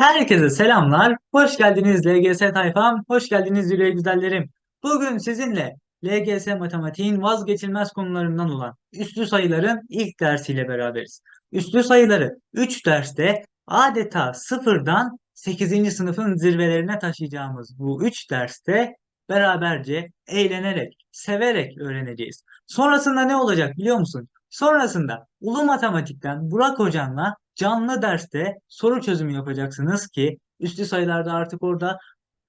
Herkese selamlar. Hoş geldiniz LGS tayfam. Hoş geldiniz yüreği güzellerim. Bugün sizinle LGS matematiğin vazgeçilmez konularından olan üslü sayıların ilk dersiyle beraberiz. Üslü sayıları 3 derste adeta sıfırdan 8. sınıfın zirvelerine taşıyacağımız bu 3 derste beraberce eğlenerek, severek öğreneceğiz. Sonrasında ne olacak biliyor musun? Sonrasında Ulu Matematik'ten Burak Hocam'la canlı derste soru çözümü yapacaksınız ki üstü sayılarda artık orada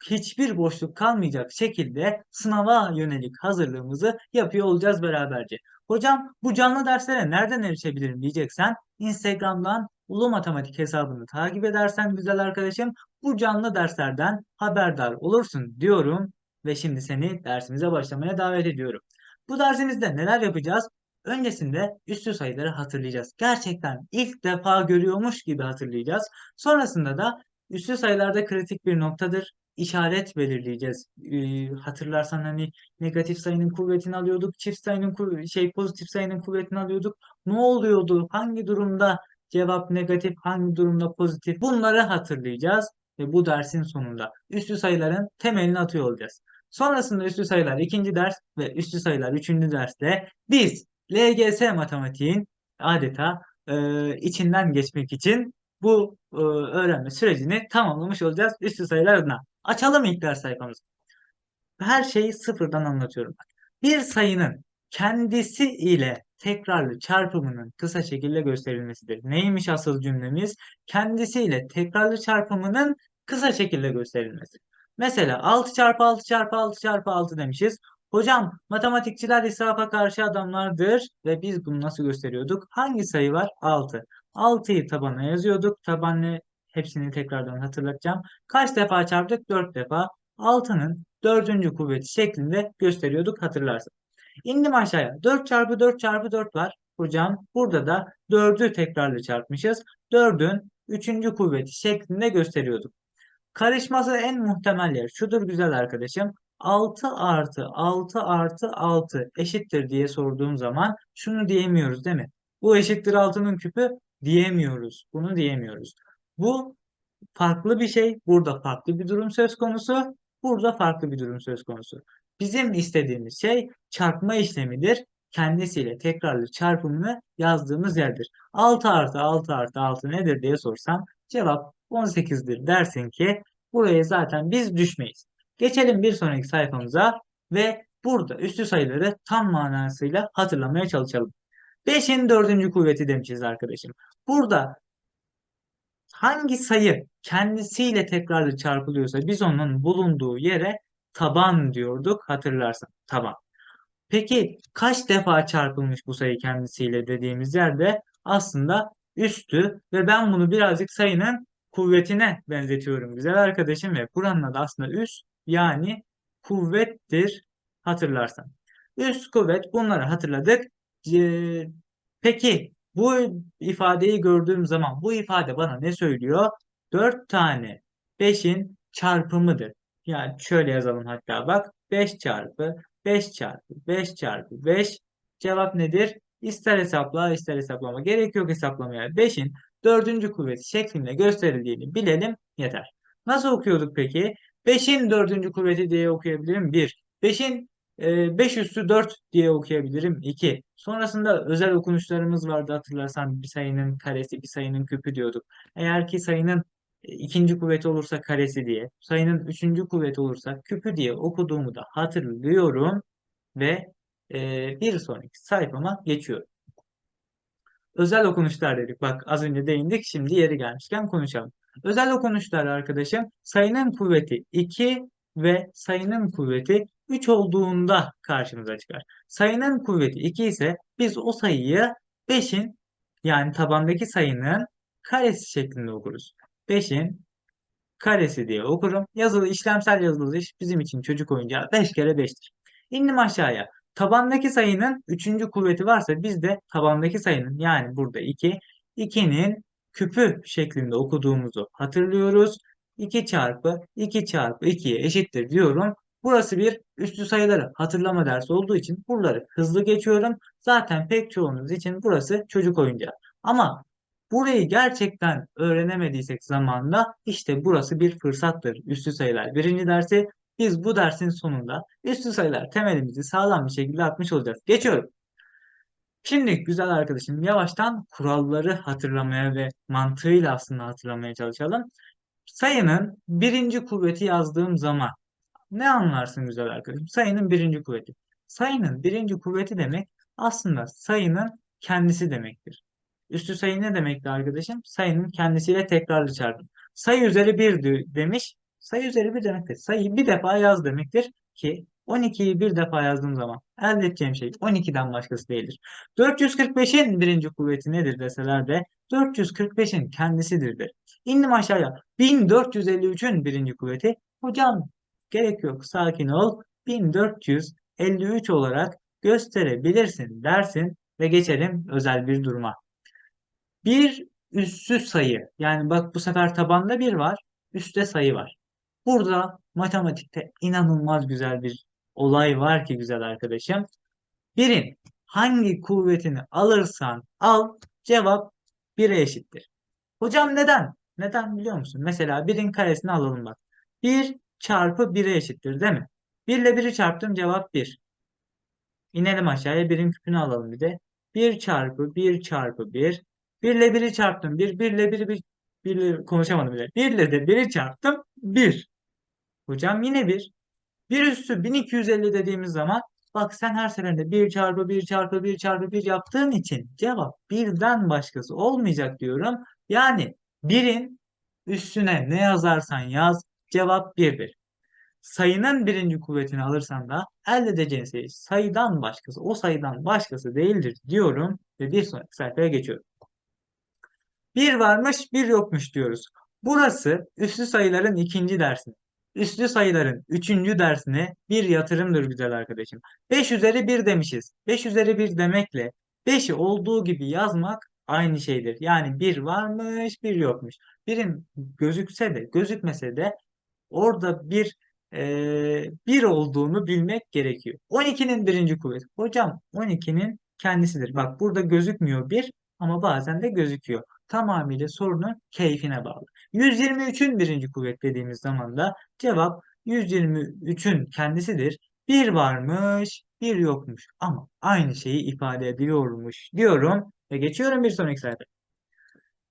hiçbir boşluk kalmayacak şekilde sınava yönelik hazırlığımızı yapıyor olacağız beraberce. Hocam bu canlı derslere nereden erişebilirim diyeceksen Instagram'dan Ulu Matematik hesabını takip edersen güzel arkadaşım bu canlı derslerden haberdar olursun diyorum ve şimdi seni dersimize başlamaya davet ediyorum. Bu dersimizde neler yapacağız? Öncesinde üstü sayıları hatırlayacağız. Gerçekten ilk defa görüyormuş gibi hatırlayacağız. Sonrasında da üstü sayılarda kritik bir noktadır. İşaret belirleyeceğiz. Ee, hatırlarsan hani negatif sayının kuvvetini alıyorduk, çift sayının şey pozitif sayının kuvvetini alıyorduk. Ne oluyordu? Hangi durumda cevap negatif, hangi durumda pozitif? Bunları hatırlayacağız ve bu dersin sonunda üstü sayıların temelini atıyor olacağız. Sonrasında üstü sayılar ikinci ders ve üstü sayılar üçüncü derste biz LGS matematiğin adeta e, içinden geçmek için bu e, öğrenme sürecini tamamlamış olacağız üstü sayılar adına. Açalım ilk ders sayfamızı. Her şeyi sıfırdan anlatıyorum. Bir sayının kendisi ile tekrarlı çarpımının kısa şekilde gösterilmesidir. Neymiş asıl cümlemiz? Kendisi ile tekrarlı çarpımının kısa şekilde gösterilmesi. Mesela 6 çarpı 6 çarpı 6 çarpı 6 demişiz. Hocam matematikçiler israfa karşı adamlardır ve biz bunu nasıl gösteriyorduk? Hangi sayı var? 6. 6'yı tabana yazıyorduk. Tabanlı hepsini tekrardan hatırlatacağım. Kaç defa çarptık? 4 defa. 6'nın 4. kuvveti şeklinde gösteriyorduk hatırlarsın. İndim aşağıya. 4 çarpı 4 çarpı 4 var. Hocam burada da 4'ü tekrarlı çarpmışız. 4'ün 3. kuvveti şeklinde gösteriyorduk. Karışması en muhtemel yer şudur güzel arkadaşım. 6 artı 6 artı 6 eşittir diye sorduğum zaman şunu diyemiyoruz değil mi? Bu eşittir 6'nın küpü diyemiyoruz. Bunu diyemiyoruz. Bu farklı bir şey. Burada farklı bir durum söz konusu. Burada farklı bir durum söz konusu. Bizim istediğimiz şey çarpma işlemidir. Kendisiyle tekrarlı çarpımını yazdığımız yerdir. 6 artı 6 artı 6 nedir diye sorsam cevap 18'dir dersin ki buraya zaten biz düşmeyiz. Geçelim bir sonraki sayfamıza ve burada üstü sayıları tam manasıyla hatırlamaya çalışalım. 5'in dördüncü kuvveti demişiz arkadaşım. Burada hangi sayı kendisiyle tekrarlı çarpılıyorsa biz onun bulunduğu yere taban diyorduk hatırlarsan. Taban. Peki kaç defa çarpılmış bu sayı kendisiyle dediğimiz yerde aslında üstü ve ben bunu birazcık sayının kuvvetine benzetiyorum güzel arkadaşım ve buranın adı aslında üst yani kuvvettir hatırlarsan. Üst kuvvet bunları hatırladık. Peki bu ifadeyi gördüğüm zaman bu ifade bana ne söylüyor? 4 tane 5'in çarpımıdır. Yani şöyle yazalım hatta bak 5 çarpı 5 çarpı 5 çarpı 5 cevap nedir? İster hesapla ister hesaplama gerek yok hesaplamaya. 5'in dördüncü kuvveti şeklinde gösterildiğini bilelim yeter. Nasıl okuyorduk peki? 5'in dördüncü kuvveti diye okuyabilirim 1. 5'in 5 üstü 4 diye okuyabilirim 2. Sonrasında özel okunuşlarımız vardı hatırlarsan bir sayının karesi bir sayının küpü diyorduk. Eğer ki sayının ikinci kuvveti olursa karesi diye, sayının üçüncü kuvveti olursa küpü diye okuduğumu da hatırlıyorum ve bir sonraki sayfama geçiyorum. Özel okunuşlar dedik. Bak az önce değindik. Şimdi yeri gelmişken konuşalım. Özel okunuşlar arkadaşım sayının kuvveti 2 ve sayının kuvveti 3 olduğunda karşımıza çıkar. Sayının kuvveti 2 ise biz o sayıyı 5'in yani tabandaki sayının karesi şeklinde okuruz. 5'in karesi diye okurum. Yazılı işlemsel yazılı iş bizim için çocuk oyuncağı 5 kere 5'tir. İndim aşağıya. Tabandaki sayının 3. kuvveti varsa biz de tabandaki sayının yani burada 2, 2'nin küpü şeklinde okuduğumuzu hatırlıyoruz. 2 çarpı 2 çarpı 2'ye eşittir diyorum. Burası bir üstü sayıları hatırlama dersi olduğu için buraları hızlı geçiyorum. Zaten pek çoğunuz için burası çocuk oyuncağı. Ama Burayı gerçekten öğrenemediysek zamanla işte burası bir fırsattır. Üstü sayılar birinci dersi biz bu dersin sonunda üstü sayılar temelimizi sağlam bir şekilde atmış olacağız. Geçiyorum. Şimdi güzel arkadaşım yavaştan kuralları hatırlamaya ve mantığıyla aslında hatırlamaya çalışalım. Sayının birinci kuvveti yazdığım zaman ne anlarsın güzel arkadaşım? Sayının birinci kuvveti. Sayının birinci kuvveti demek aslında sayının kendisi demektir. Üstü sayı ne demekti arkadaşım? Sayının kendisiyle tekrarlı çarpım. Sayı üzeri 1 demiş. Sayı üzeri 1 demektir. Sayıyı bir defa yaz demektir ki 12'yi bir defa yazdığım zaman elde edeceğim şey 12'den başkası değildir. 445'in birinci kuvveti nedir deseler de 445'in kendisidir der. İndim aşağıya. 1453'ün birinci kuvveti. Hocam gerek yok sakin ol. 1453 olarak gösterebilirsin dersin ve geçelim özel bir duruma. Bir üssüz sayı yani bak bu sefer tabanda bir var üstte sayı var. Burada matematikte inanılmaz güzel bir olay var ki güzel arkadaşım. Birin hangi kuvvetini alırsan al cevap 1'e eşittir. Hocam neden? Neden biliyor musun? Mesela birin karesini alalım bak. 1 çarpı 1'e eşittir değil mi? 1 ile 1'i çarptım cevap 1. İnelim aşağıya birin küpünü alalım bir de. 1 çarpı 1 çarpı 1. 1 ile 1'i çarptım 1. 1 ile 1'i 1, 1 ile konuşamadım bile. 1 ile de 1'i çarptım 1. Hocam yine 1. 1 üstü 1250 dediğimiz zaman bak sen her seferinde 1 çarpı 1 çarpı 1 çarpı 1 yaptığın için cevap 1'den başkası olmayacak diyorum. Yani 1'in üstüne ne yazarsan yaz cevap 1'dir. Sayının birinci kuvvetini alırsan da elde edeceğin şey sayıdan başkası, o sayıdan başkası değildir diyorum ve bir sonraki sayfaya geçiyorum. Bir varmış, bir yokmuş diyoruz. Burası üslü sayıların ikinci dersi. Üslü sayıların üçüncü dersine bir yatırımdır güzel arkadaşım. 5 üzeri 1 demişiz. 5 üzeri 1 demekle 5'i olduğu gibi yazmak aynı şeydir. Yani bir varmış, bir yokmuş. Birin gözükse de, gözükmese de orada bir e, bir olduğunu bilmek gerekiyor. 12'nin birinci kuvveti. Hocam 12'nin kendisidir. Bak burada gözükmüyor bir ama bazen de gözüküyor. Tamamıyla sorunun keyfine bağlı. 123'ün birinci kuvvet dediğimiz zaman da cevap 123'ün kendisidir. Bir varmış, bir yokmuş ama aynı şeyi ifade ediyormuş diyorum ve geçiyorum bir sonraki sayfa.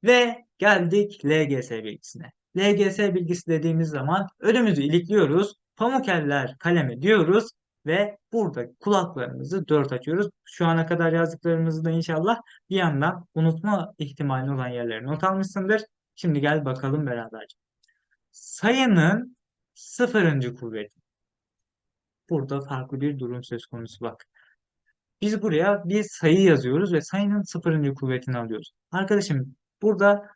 Ve geldik LGS bilgisine. LGS bilgisi dediğimiz zaman önümüzü ilikliyoruz. Pamuk eller diyoruz ve burada kulaklarımızı dört açıyoruz. Şu ana kadar yazdıklarımızı da inşallah bir yandan unutma ihtimali olan yerlere not almışsındır. Şimdi gel bakalım beraberce. Sayının sıfırıncı kuvveti. Burada farklı bir durum söz konusu bak. Biz buraya bir sayı yazıyoruz ve sayının sıfırıncı kuvvetini alıyoruz. Arkadaşım burada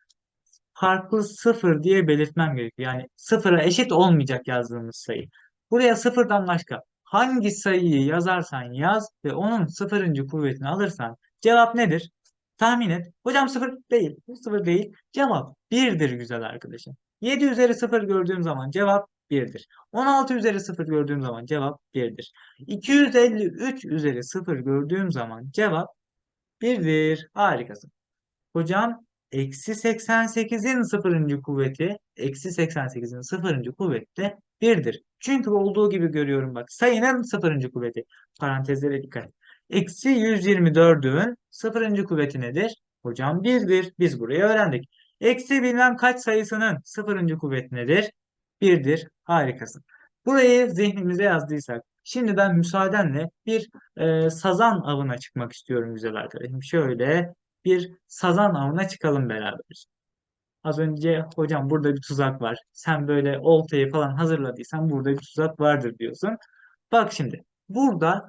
farklı sıfır diye belirtmem gerekiyor. Yani sıfıra eşit olmayacak yazdığımız sayı. Buraya sıfırdan başka hangi sayıyı yazarsan yaz ve onun sıfırıncı kuvvetini alırsan cevap nedir? Tahmin et. Hocam sıfır değil. Sıfır değil. Cevap birdir güzel arkadaşım. 7 üzeri sıfır gördüğüm zaman cevap 1'dir. 16 üzeri 0 gördüğüm zaman cevap 1'dir. 253 üzeri 0 gördüğüm zaman cevap 1'dir. Harikasın. Hocam eksi 88'in sıfırıncı kuvveti eksi 88'in sıfırıncı kuvveti de 1'dir. Çünkü olduğu gibi görüyorum bak. Sayının sıfırıncı kuvveti. Parantezlere dikkat. Eksi 124'ün sıfırıncı kuvveti nedir? Hocam 1'dir. Biz burayı öğrendik. Eksi bilmem kaç sayısının sıfırıncı kuvveti nedir? 1'dir. Harikasın. Burayı zihnimize yazdıysak. Şimdi ben müsaadenle bir e, sazan avına çıkmak istiyorum güzel arkadaşım. Şöyle bir sazan avına çıkalım beraber. Az önce hocam burada bir tuzak var. Sen böyle oltayı falan hazırladıysan burada bir tuzak vardır diyorsun. Bak şimdi burada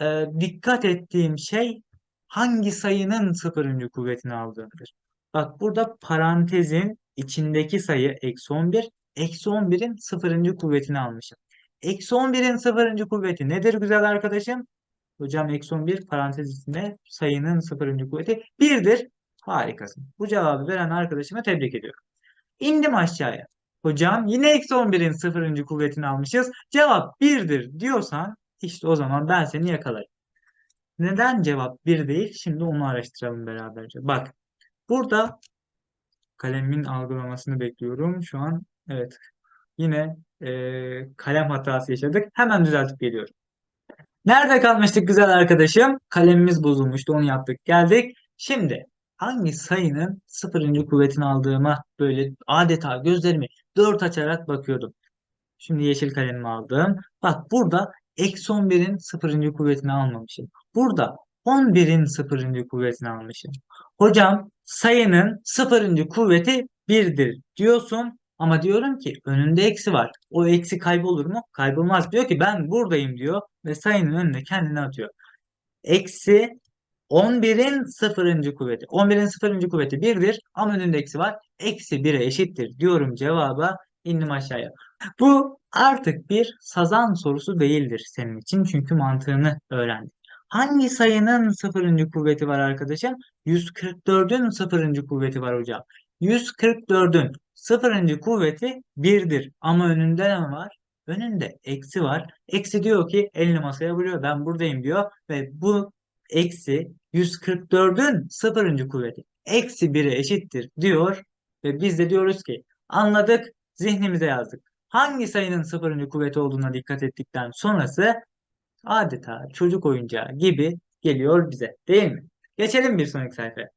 e, dikkat ettiğim şey hangi sayının sıfırıncı kuvvetini aldığımdır. Bak burada parantezin içindeki sayı eksi 11. Eksi 11'in sıfırıncı kuvvetini almışım. Eksi 11'in sıfırıncı kuvveti nedir güzel arkadaşım? Hocam eksi 11 parantez içinde sayının sıfırıncı kuvveti 1'dir. Harikasın. Bu cevabı veren arkadaşıma tebrik ediyorum. İndim aşağıya. Hocam yine eksi 11'in sıfırıncı kuvvetini almışız. Cevap 1'dir diyorsan işte o zaman ben seni yakalarım. Neden cevap 1 değil? Şimdi onu araştıralım beraberce. Bak burada Kalemin algılamasını bekliyorum. Şu an evet yine e, kalem hatası yaşadık. Hemen düzeltip geliyorum. Nerede kalmıştık güzel arkadaşım? Kalemimiz bozulmuştu. Onu yaptık. Geldik. Şimdi hangi sayının sıfırıncı kuvvetini aldığıma böyle adeta gözlerimi dört açarak bakıyordum. Şimdi yeşil kalemimi aldım. Bak burada eksi 11'in sıfırıncı kuvvetini almamışım. Burada 11'in sıfırıncı kuvvetini almışım. Hocam sayının sıfırıncı kuvveti 1'dir diyorsun. Ama diyorum ki önünde eksi var. O eksi kaybolur mu? Kaybolmaz. Diyor ki ben buradayım diyor ve sayının önüne kendini atıyor. Eksi 11'in sıfırıncı kuvveti. 11'in sıfırıncı kuvveti 1'dir ama önünde eksi var. Eksi 1'e eşittir diyorum cevaba. indim aşağıya. Bu artık bir sazan sorusu değildir senin için çünkü mantığını öğrendik. Hangi sayının sıfırıncı kuvveti var arkadaşım? 144'ün sıfırıncı kuvveti var hocam. 144'ün sıfırıncı kuvveti 1'dir ama önünde ne var? Önünde eksi var. Eksi diyor ki elini masaya vuruyor ben buradayım diyor ve bu eksi 144'ün sıfırıncı kuvveti eksi 1'e eşittir diyor ve biz de diyoruz ki anladık zihnimize yazdık. Hangi sayının sıfırıncı kuvveti olduğuna dikkat ettikten sonrası adeta çocuk oyuncağı gibi geliyor bize değil mi? Geçelim bir sonraki sayfaya.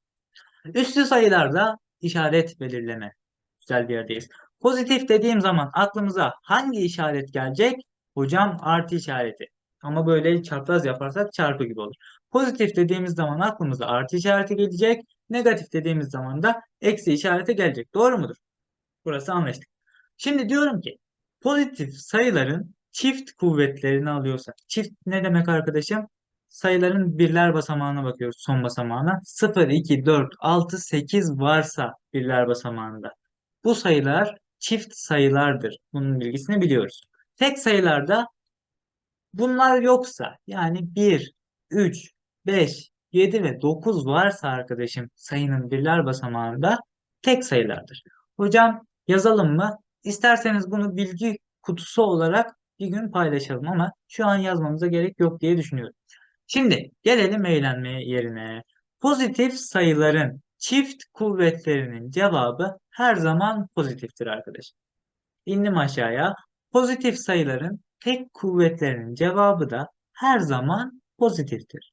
Üslü sayılarda işaret belirleme. Güzel bir yerdeyiz. Pozitif dediğim zaman aklımıza hangi işaret gelecek? Hocam artı işareti. Ama böyle çapraz yaparsak çarpı gibi olur. Pozitif dediğimiz zaman aklımıza artı işareti gelecek. Negatif dediğimiz zaman da eksi işareti gelecek. Doğru mudur? Burası anlaştık. Şimdi diyorum ki pozitif sayıların çift kuvvetlerini alıyorsak. Çift ne demek arkadaşım? Sayıların birler basamağına bakıyoruz son basamağına. 0, 2, 4, 6, 8 varsa birler basamağında. Bu sayılar çift sayılardır. Bunun bilgisini biliyoruz. Tek sayılarda bunlar yoksa yani 1, 3, 5, 7 ve 9 varsa arkadaşım sayının birler basamağında tek sayılardır. Hocam yazalım mı? İsterseniz bunu bilgi kutusu olarak bir gün paylaşalım ama şu an yazmamıza gerek yok diye düşünüyorum. Şimdi gelelim eğlenmeye yerine. Pozitif sayıların çift kuvvetlerinin cevabı her zaman pozitiftir arkadaşlar. İndim aşağıya. Pozitif sayıların tek kuvvetlerinin cevabı da her zaman pozitiftir.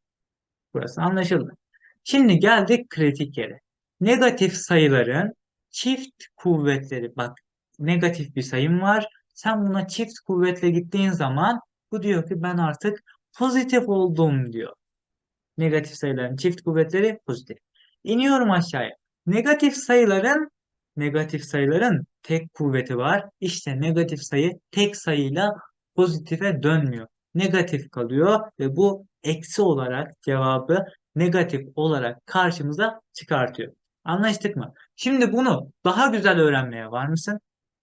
Burası anlaşıldı. Şimdi geldik kritik yere. Negatif sayıların çift kuvvetleri. Bak negatif bir sayım var. Sen buna çift kuvvetle gittiğin zaman bu diyor ki ben artık pozitif oldum diyor. Negatif sayıların çift kuvvetleri pozitif. İniyorum aşağıya. Negatif sayıların negatif sayıların tek kuvveti var. İşte negatif sayı tek sayıyla pozitife dönmüyor. Negatif kalıyor ve bu eksi olarak cevabı negatif olarak karşımıza çıkartıyor. Anlaştık mı? Şimdi bunu daha güzel öğrenmeye var mısın?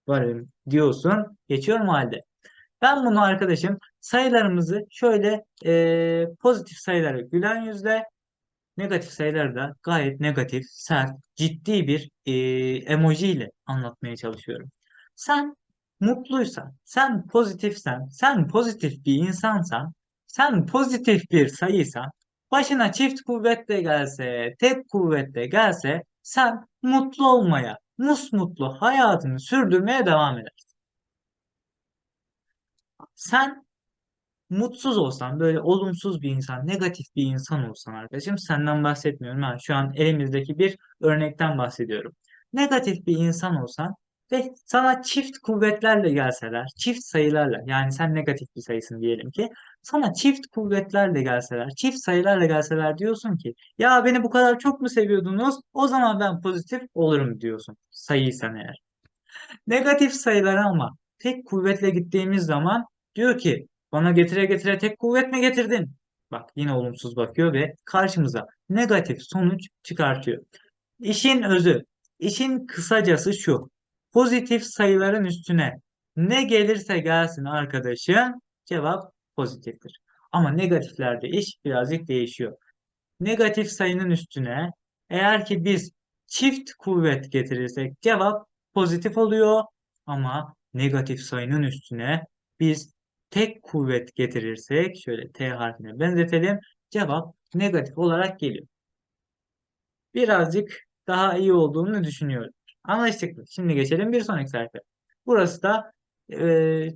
Varım diyorsun. Geçiyorum halde. Ben bunu arkadaşım sayılarımızı şöyle e, pozitif sayıları gülen yüzle negatif sayıları da gayet negatif, sert, ciddi bir e, emoji ile anlatmaya çalışıyorum. Sen mutluysan, sen pozitifsen, sen pozitif bir insansan, sen pozitif bir sayıysan, başına çift kuvvetle gelse, tek kuvvetle gelse sen mutlu olmaya, musmutlu hayatını sürdürmeye devam edersin. Sen mutsuz olsan, böyle olumsuz bir insan, negatif bir insan olsan arkadaşım senden bahsetmiyorum. Ben şu an elimizdeki bir örnekten bahsediyorum. Negatif bir insan olsan ve sana çift kuvvetlerle gelseler, çift sayılarla yani sen negatif bir sayısın diyelim ki sana çift kuvvetlerle gelseler, çift sayılarla gelseler diyorsun ki ya beni bu kadar çok mu seviyordunuz? O zaman ben pozitif olurum diyorsun sayıysan eğer. Negatif sayılar ama tek kuvvetle gittiğimiz zaman diyor ki bana getire getire tek kuvvet mi getirdin? Bak yine olumsuz bakıyor ve karşımıza negatif sonuç çıkartıyor. İşin özü, işin kısacası şu. Pozitif sayıların üstüne ne gelirse gelsin arkadaşım cevap pozitiftir. Ama negatiflerde iş birazcık değişiyor. Negatif sayının üstüne eğer ki biz çift kuvvet getirirsek cevap pozitif oluyor. Ama negatif sayının üstüne biz tek kuvvet getirirsek şöyle T harfine benzetelim. Cevap negatif olarak geliyor. Birazcık daha iyi olduğunu düşünüyorum. Anlaştık mı? Şimdi geçelim bir sonraki sayfa. Burası da e,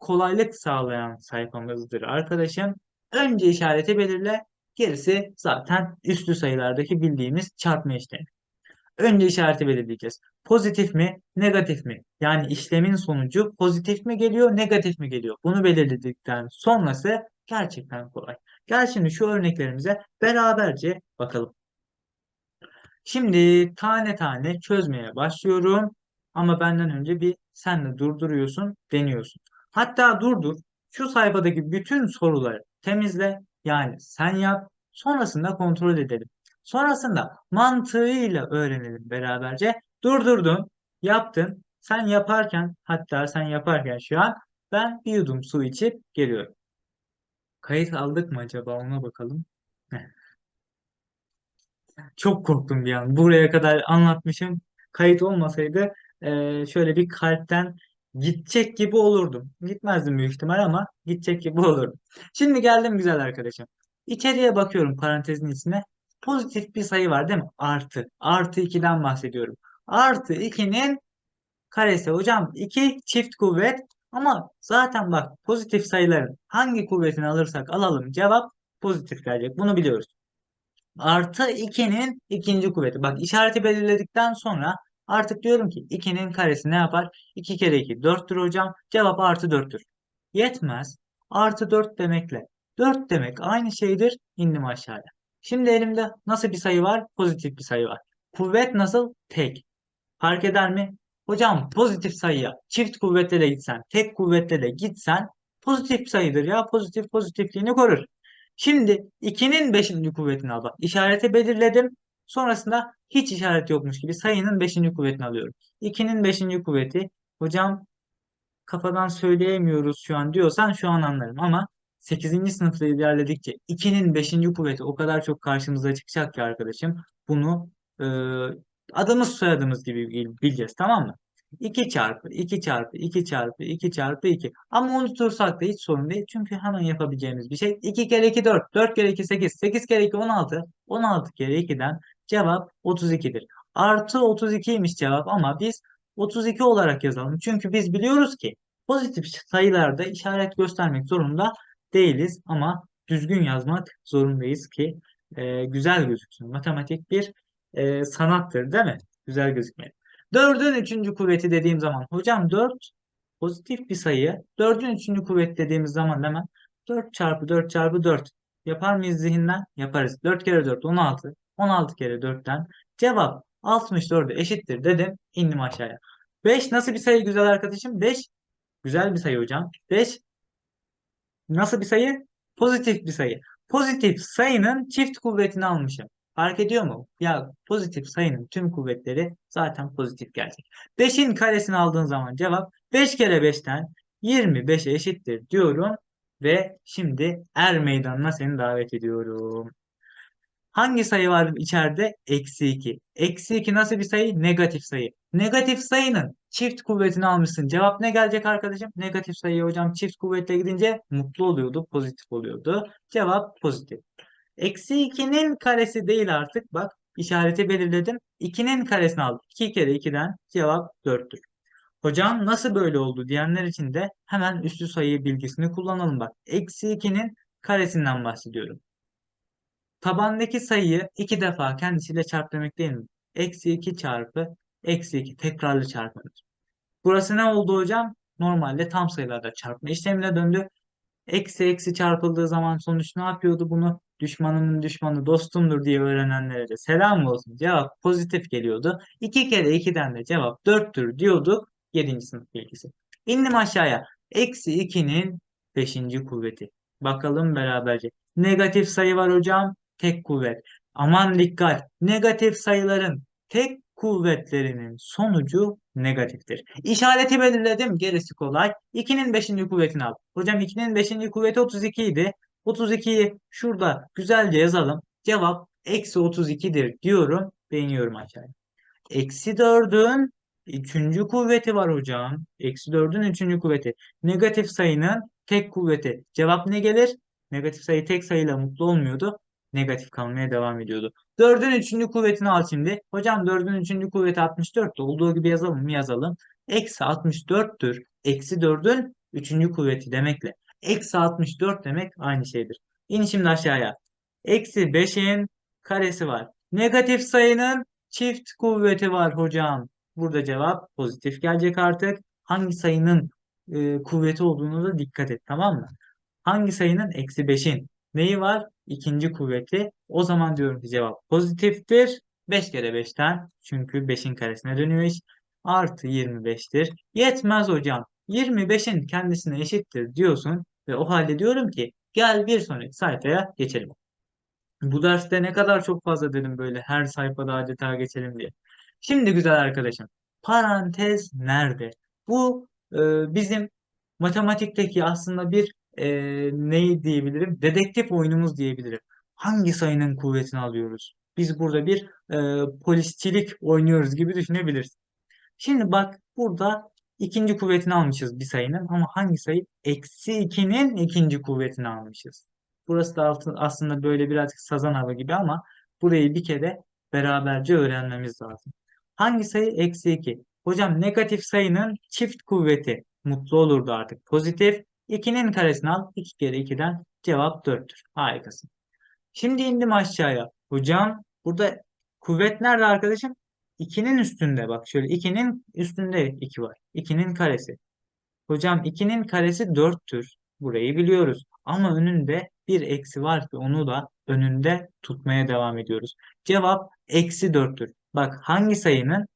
kolaylık sağlayan sayfamızdır arkadaşım. Önce işareti belirle, gerisi zaten üslü sayılardaki bildiğimiz çarpma işlemi. Önce işareti belirleyeceğiz. Pozitif mi, negatif mi? Yani işlemin sonucu pozitif mi geliyor, negatif mi geliyor? Bunu belirledikten sonrası gerçekten kolay. Gel şimdi şu örneklerimize beraberce bakalım. Şimdi tane tane çözmeye başlıyorum. Ama benden önce bir sen de durduruyorsun, deniyorsun. Hatta durdur. Şu sayfadaki bütün soruları temizle. Yani sen yap. Sonrasında kontrol edelim. Sonrasında mantığıyla öğrenelim beraberce. Durdurdun, yaptın. Sen yaparken, hatta sen yaparken şu an ben bir yudum su içip geliyorum. Kayıt aldık mı acaba ona bakalım. Çok korktum bir an. Buraya kadar anlatmışım. Kayıt olmasaydı e, şöyle bir kalpten gidecek gibi olurdum. Gitmezdim büyük ihtimal ama gidecek gibi olurdum. Şimdi geldim güzel arkadaşım. İçeriye bakıyorum parantezin içine. Pozitif bir sayı var değil mi? Artı. Artı 2'den bahsediyorum. Artı 2'nin karesi. Hocam 2 çift kuvvet ama zaten bak pozitif sayıların hangi kuvvetini alırsak alalım cevap pozitif gelecek. Bunu biliyoruz. Artı 2'nin ikinci kuvveti. Bak işareti belirledikten sonra artık diyorum ki 2'nin karesi ne yapar? 2 kere 2 4'tür hocam. Cevap artı 4'tür. Yetmez. Artı 4 demekle 4 demek aynı şeydir. İndim aşağıya. Şimdi elimde nasıl bir sayı var? Pozitif bir sayı var. Kuvvet nasıl? Tek. Fark eder mi? Hocam pozitif sayıya çift kuvvetle de gitsen, tek kuvvetle de gitsen pozitif sayıdır ya. Pozitif pozitifliğini korur. Şimdi 2'nin 5. kuvvetini al. Bak işareti belirledim. Sonrasında hiç işaret yokmuş gibi sayının 5. kuvvetini alıyorum. 2'nin 5. kuvveti hocam kafadan söyleyemiyoruz şu an diyorsan şu an anlarım ama 8. sınıfta ilerledikçe 2'nin 5. kuvveti o kadar çok karşımıza çıkacak ki arkadaşım bunu e, adımız soyadımız gibi bileceğiz tamam mı? 2 çarpı 2 çarpı 2 çarpı 2 çarpı 2. Ama unutursak da hiç sorun değil. Çünkü hemen yapabileceğimiz bir şey. 2 kere 2 4. 4 kere 2 8. 8 kere 2 16. 16 kere 2'den cevap 32'dir. Artı 32'ymiş cevap ama biz 32 olarak yazalım. Çünkü biz biliyoruz ki pozitif sayılarda işaret göstermek zorunda değiliz ama düzgün yazmak zorundayız ki e, güzel gözüksün. Matematik bir e, sanattır değil mi? Güzel gözükmeli. 4'ün 3. kuvveti dediğim zaman hocam 4 pozitif bir sayı. 4'ün 3. kuvveti dediğimiz zaman hemen 4 çarpı 4 çarpı 4 yapar mıyız zihinden? Yaparız. 4 kere 4 16. 16 kere 4'ten cevap 64'e eşittir dedim. indim aşağıya. 5 nasıl bir sayı güzel arkadaşım? 5 güzel bir sayı hocam. 5 nasıl bir sayı? Pozitif bir sayı. Pozitif sayının çift kuvvetini almışım. Fark ediyor mu? Ya pozitif sayının tüm kuvvetleri zaten pozitif gelecek. 5'in karesini aldığın zaman cevap 5 kere 5'ten 25'e eşittir diyorum. Ve şimdi er meydanına seni davet ediyorum. Hangi sayı var içeride? Eksi 2. Eksi 2 nasıl bir sayı? Negatif sayı. Negatif sayının çift kuvvetini almışsın. Cevap ne gelecek arkadaşım? Negatif sayı hocam çift kuvvetle gidince mutlu oluyordu, pozitif oluyordu. Cevap pozitif. Eksi 2'nin karesi değil artık. Bak işareti belirledim. 2'nin karesini aldım. 2 kere 2'den cevap 4'tür. Hocam nasıl böyle oldu diyenler için de hemen üstü sayı bilgisini kullanalım bak. Eksi 2'nin karesinden bahsediyorum. Tabandaki sayıyı iki defa kendisiyle çarp demek değil mi? Eksi 2 çarpı eksi 2 tekrarlı çarpmadır. Burası ne oldu hocam? Normalde tam sayılarda çarpma işlemine döndü. Eksi eksi çarpıldığı zaman sonuç ne yapıyordu bunu? Düşmanımın düşmanı dostumdur diye öğrenenlere de selam olsun. Cevap pozitif geliyordu. 2 kere 2'den de cevap 4'tür diyorduk. 7. sınıf bilgisi. İndim aşağıya. Eksi 2'nin 5. kuvveti. Bakalım beraberce. Negatif sayı var hocam. Tek kuvvet. Aman dikkat. Negatif sayıların tek kuvvetlerinin sonucu negatiftir. İşareti belirledim. Gerisi kolay. 2'nin 5. kuvvetini al. Hocam 2'nin 5. kuvveti 32 idi. 32'yi şurada güzelce yazalım. Cevap eksi 32'dir diyorum. Beğeniyorum aşağıya. Eksi 4'ün 3. kuvveti var hocam. Eksi 4'ün 3. kuvveti. Negatif sayının tek kuvveti. Cevap ne gelir? Negatif sayı tek sayıyla mutlu olmuyordu. negatif kalmaya devam ediyordu. 4'ün 3. kuvvetini al şimdi. Hocam 4'ün 3. kuvveti 64 olduğu gibi yazalım mı? Yazalım. Eksi 64'tür. Eksi 4'ün 3. kuvveti demekle. Eksi 64 demek aynı şeydir. İn şimdi aşağıya. Eksi 5'in karesi var. Negatif sayının çift kuvveti var hocam. Burada cevap pozitif gelecek artık. Hangi sayının e, kuvveti olduğunu da dikkat et tamam mı? Hangi sayının? Eksi 5'in. Neyi var? İkinci kuvveti. O zaman diyorum ki cevap pozitiftir. 5 kere 5'ten çünkü 5'in karesine dönüyor iş. Artı 25'tir. Yetmez hocam. 25'in kendisine eşittir diyorsun ve o halde diyorum ki gel bir sonraki sayfaya geçelim. Bu derste ne kadar çok fazla dedim böyle her sayfada adeta geçelim diye. Şimdi güzel arkadaşım parantez nerede? Bu e, bizim matematikteki aslında bir e, neyi diyebilirim? Dedektif oyunumuz diyebilirim. Hangi sayının kuvvetini alıyoruz? Biz burada bir e, polisçilik oynuyoruz gibi düşünebiliriz. Şimdi bak burada ikinci kuvvetini almışız bir sayının ama hangi sayı? Eksi 2'nin ikinci kuvvetini almışız. Burası da aslında böyle birazcık sazan hava gibi ama burayı bir kere beraberce öğrenmemiz lazım. Hangi sayı? Eksi 2. Hocam negatif sayının çift kuvveti mutlu olurdu artık. Pozitif. 2'nin karesini al. 2 kere 2'den cevap 4'tür. Harikasın. Şimdi indim aşağıya. Hocam burada kuvvet nerede arkadaşım? 2'nin üstünde. Bak şöyle 2'nin üstünde 2 var. 2'nin karesi. Hocam 2'nin karesi 4'tür. Burayı biliyoruz. Ama önünde bir eksi var ki onu da önünde tutmaya devam ediyoruz. Cevap eksi 4'tür. Bak hangi sayının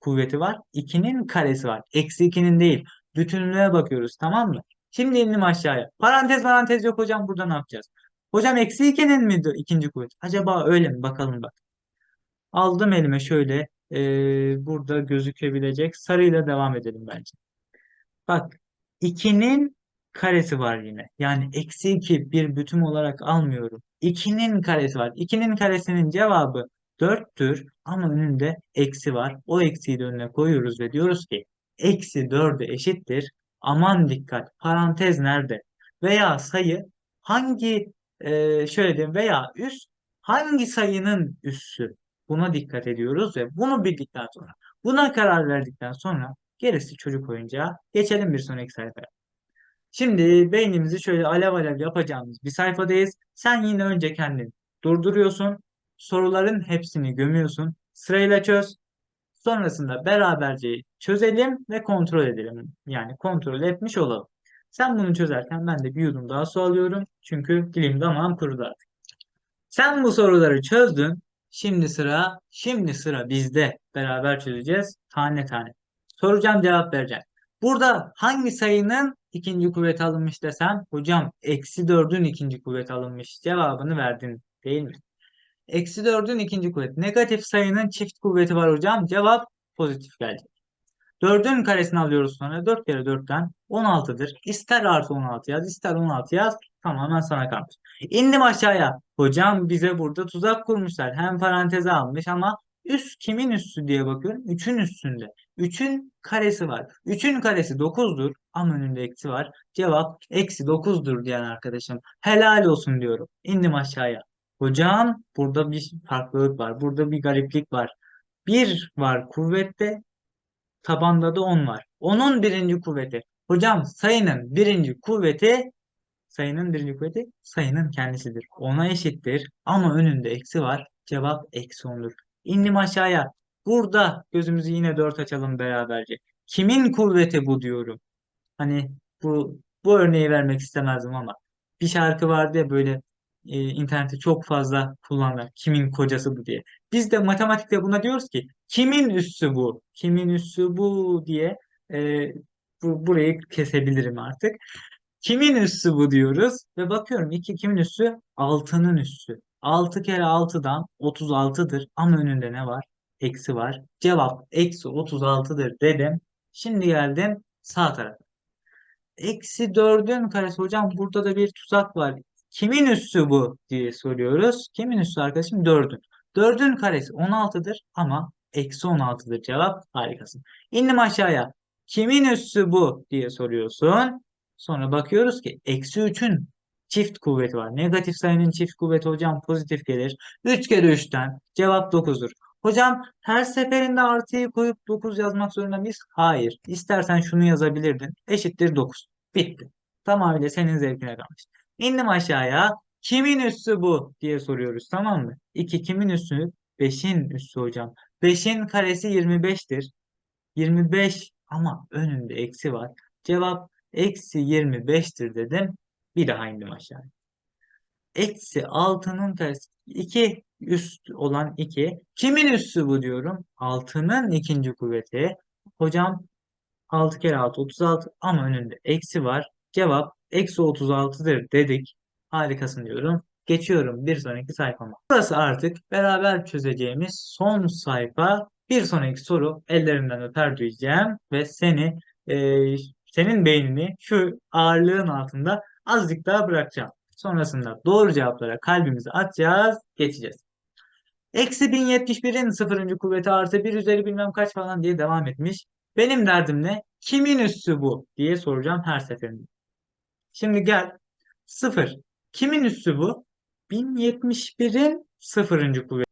kuvveti var? 2'nin karesi var. Eksi 2'nin değil. Bütünlüğe bakıyoruz tamam mı? Şimdi indim aşağıya. Parantez parantez yok hocam burada ne yapacağız? Hocam eksi 2'nin mi ikinci kuvvet? Acaba öyle mi? Bakalım bak. Aldım elime şöyle e, burada gözükebilecek sarıyla devam edelim bence. Bak 2'nin karesi var yine. Yani eksi 2 bir bütün olarak almıyorum. 2'nin karesi var. 2'nin karesinin cevabı 4'tür ama önünde eksi var. O eksiyi de önüne koyuyoruz ve diyoruz ki eksi 4'e eşittir. Aman dikkat parantez nerede? Veya sayı hangi e, şöyle diyeyim veya üst hangi sayının üssü? Buna dikkat ediyoruz ve bunu bildikten sonra buna karar verdikten sonra gerisi çocuk oyuncağı. Geçelim bir sonraki sayfaya. Şimdi beynimizi şöyle alev alev yapacağımız bir sayfadayız. Sen yine önce kendini durduruyorsun. Soruların hepsini gömüyorsun. Sırayla çöz. Sonrasında beraberce çözelim ve kontrol edelim. Yani kontrol etmiş olalım. Sen bunu çözerken ben de bir yudum daha su alıyorum. Çünkü dilim damağım kurudu artık. Sen bu soruları çözdün. Şimdi sıra, şimdi sıra bizde. Beraber çözeceğiz tane tane. Soracağım cevap vereceğim. Burada hangi sayının ikinci kuvveti alınmış desem hocam eksi dördün ikinci kuvveti alınmış cevabını verdin değil mi? Eksi dördün ikinci kuvveti. Negatif sayının çift kuvveti var hocam. Cevap pozitif gelecek. 4'ün karesini alıyoruz sonra. 4 kere 4'ten 16'dır. İster artı 16 yaz, ister 16 yaz. Tamamen sana kalmış. İndim aşağıya. Hocam bize burada tuzak kurmuşlar. Hem paranteze almış ama üst kimin üstü diye bakıyorum. 3'ün üstünde. 3'ün karesi var. 3'ün karesi 9'dur ama önünde eksi var. Cevap eksi 9'dur diyen arkadaşım. Helal olsun diyorum. İndim aşağıya. Hocam burada bir farklılık var. Burada bir gariplik var. 1 var kuvvette, tabanda da 10 var. Onun birinci kuvveti. Hocam sayının birinci kuvveti sayının birinci kuvveti sayının kendisidir. Ona eşittir ama önünde eksi var. Cevap eksi 10'dur. İndim aşağıya. Burada gözümüzü yine 4 açalım beraberce. Kimin kuvveti bu diyorum. Hani bu bu örneği vermek istemezdim ama bir şarkı vardı ya böyle e, internette çok fazla kullanılan kimin kocası bu diye. Biz de matematikte buna diyoruz ki kimin üssü bu? Kimin üssü bu diye e, bu, burayı kesebilirim artık. Kimin üssü bu diyoruz ve bakıyorum iki kimin üssü? 6'nın üssü. 6 kere 6'dan 36'dır ama önünde ne var? Eksi var. Cevap eksi 36'dır dedim. Şimdi geldim sağ tarafa. Eksi 4'ün karesi hocam burada da bir tuzak var. Kimin üssü bu diye soruyoruz. Kimin üssü arkadaşım? 4'ün. 4'ün karesi 16'dır ama eksi 16'dır cevap. Harikasın. İndim aşağıya. Kimin üssü bu diye soruyorsun. Sonra bakıyoruz ki eksi 3'ün çift kuvveti var. Negatif sayının çift kuvveti hocam pozitif gelir. 3 kere 3'ten cevap 9'dur. Hocam her seferinde artıyı koyup 9 yazmak zorunda mıyız? Hayır. İstersen şunu yazabilirdin. Eşittir 9. Bitti. Tamamıyla senin zevkine kalmış. İndim aşağıya. Kimin üssü bu diye soruyoruz tamam mı? 2 kimin üssü? 5'in üssü hocam. 5'in karesi 25'tir. 25 ama önünde eksi var. Cevap eksi 25'tir dedim. Bir daha indim aşağıya. Eksi 6'nın karesi 2 üst olan 2. Kimin üssü bu diyorum? 6'nın ikinci kuvveti. Hocam 6 kere 6 36 ama önünde eksi var. Cevap eksi 36'dır dedik. Harikasın diyorum. Geçiyorum bir sonraki sayfama. Burası artık beraber çözeceğimiz son sayfa. Bir sonraki soru ellerinden öper diyeceğim ve seni e, senin beynini şu ağırlığın altında azıcık daha bırakacağım. Sonrasında doğru cevaplara kalbimizi atacağız, geçeceğiz. Eksi 1071'in sıfırıncı kuvveti artı 1 üzeri bilmem kaç falan diye devam etmiş. Benim derdim ne? Kimin üssü bu diye soracağım her seferinde. Şimdi gel. Sıfır. Kimin üssü bu? 1071'in sıfırıncı kuvveti.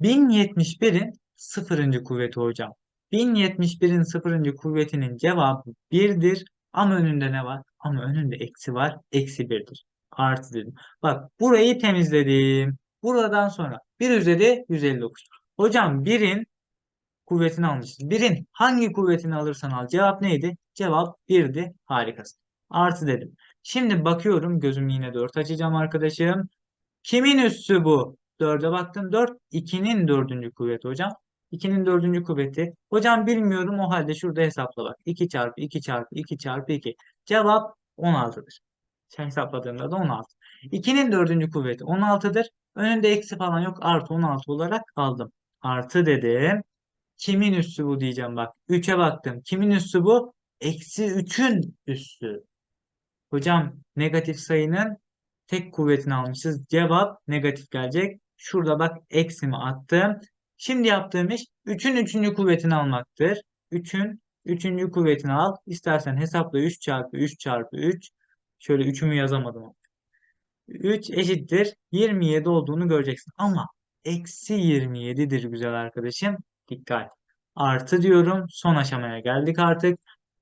1071'in sıfırıncı kuvveti hocam. 1071'in sıfırıncı kuvvetinin cevabı 1'dir. Ama önünde ne var? Ama önünde eksi var. Eksi 1'dir. Artı dedim. Bak burayı temizledim. Buradan sonra 1 üzeri 159. Hocam 1'in kuvvetini almışız. 1'in hangi kuvvetini alırsan al. Cevap neydi? Cevap 1'di. Harikasın. Artı dedim. Şimdi bakıyorum gözüm yine 4 açacağım arkadaşım. Kimin üssü bu? 4'e baktım 4. 2'nin dördüncü kuvveti hocam. 2'nin dördüncü kuvveti. Hocam bilmiyorum o halde şurada hesapla bak. 2 çarpı 2 çarpı 2 çarpı 2. Cevap 16'dır. Sen hesapladığında da 16. 2'nin dördüncü kuvveti 16'dır. Önünde eksi falan yok. Artı 16 olarak aldım. Artı dedim. Kimin üssü bu diyeceğim bak. 3'e baktım. Kimin üssü bu? Eksi 3'ün üssü. Hocam negatif sayının tek kuvvetini almışız. Cevap negatif gelecek. Şurada bak eksimi attım. Şimdi yaptığım iş 3'ün 3. kuvvetini almaktır. 3'ün 3. kuvvetini al. İstersen hesapla 3 çarpı 3 çarpı 3. Şöyle 3'ümü yazamadım. 3 eşittir 27 olduğunu göreceksin. Ama eksi 27'dir güzel arkadaşım. Dikkat. Artı diyorum. Son aşamaya geldik artık.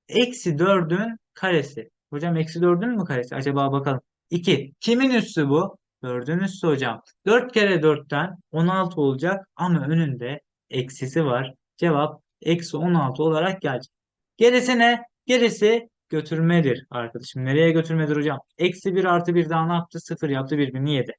Eksi 4'ün karesi. Hocam eksi 4'ün mü karesi? Acaba bakalım. 2. Kimin üssü bu? 4'ün üssü hocam. 4 kere 4'ten 16 olacak ama önünde eksisi var. Cevap eksi 16 olarak gelecek. Gerisi ne? Gerisi götürmedir arkadaşım. Nereye götürmedir hocam? Eksi 1 artı 1 daha ne yaptı? 0 yaptı birbirini yedi.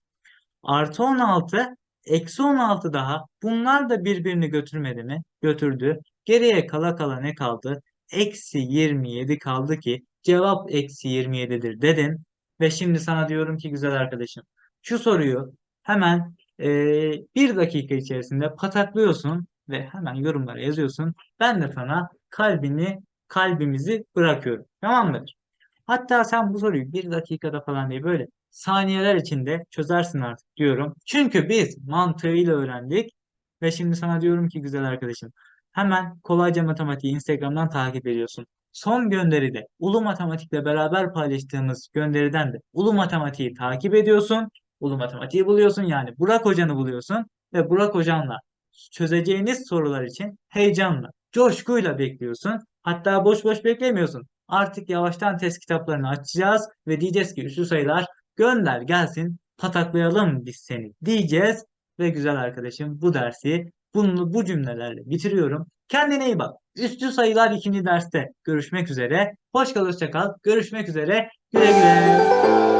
Artı 16 eksi 16 daha. Bunlar da birbirini götürmedi mi? Götürdü. Geriye kala kala ne kaldı? Eksi 27 kaldı ki cevap eksi 27'dir dedim. Ve şimdi sana diyorum ki güzel arkadaşım. Şu soruyu hemen e, bir dakika içerisinde pataklıyorsun ve hemen yorumlara yazıyorsun. Ben de sana kalbini kalbimizi bırakıyorum. Tamam mıdır? Hatta sen bu soruyu bir dakikada falan değil böyle saniyeler içinde çözersin artık diyorum. Çünkü biz mantığıyla öğrendik ve şimdi sana diyorum ki güzel arkadaşım hemen kolayca matematiği Instagram'dan takip ediyorsun. Son gönderide Ulu Matematik'le beraber paylaştığımız gönderiden de Ulu Matematiği takip ediyorsun. Ulu Matematiği buluyorsun yani Burak Hoca'nı buluyorsun ve Burak Hoca'nla çözeceğiniz sorular için heyecanla, coşkuyla bekliyorsun. Hatta boş boş beklemiyorsun. Artık yavaştan test kitaplarını açacağız ve diyeceğiz ki üstü sayılar gönder gelsin pataklayalım biz seni diyeceğiz. Ve güzel arkadaşım bu dersi bunu bu cümlelerle bitiriyorum. Kendine iyi bak. Üstü sayılar ikinci derste görüşmek üzere. Hoş kal, hoşça kal. Görüşmek üzere. Güle güle.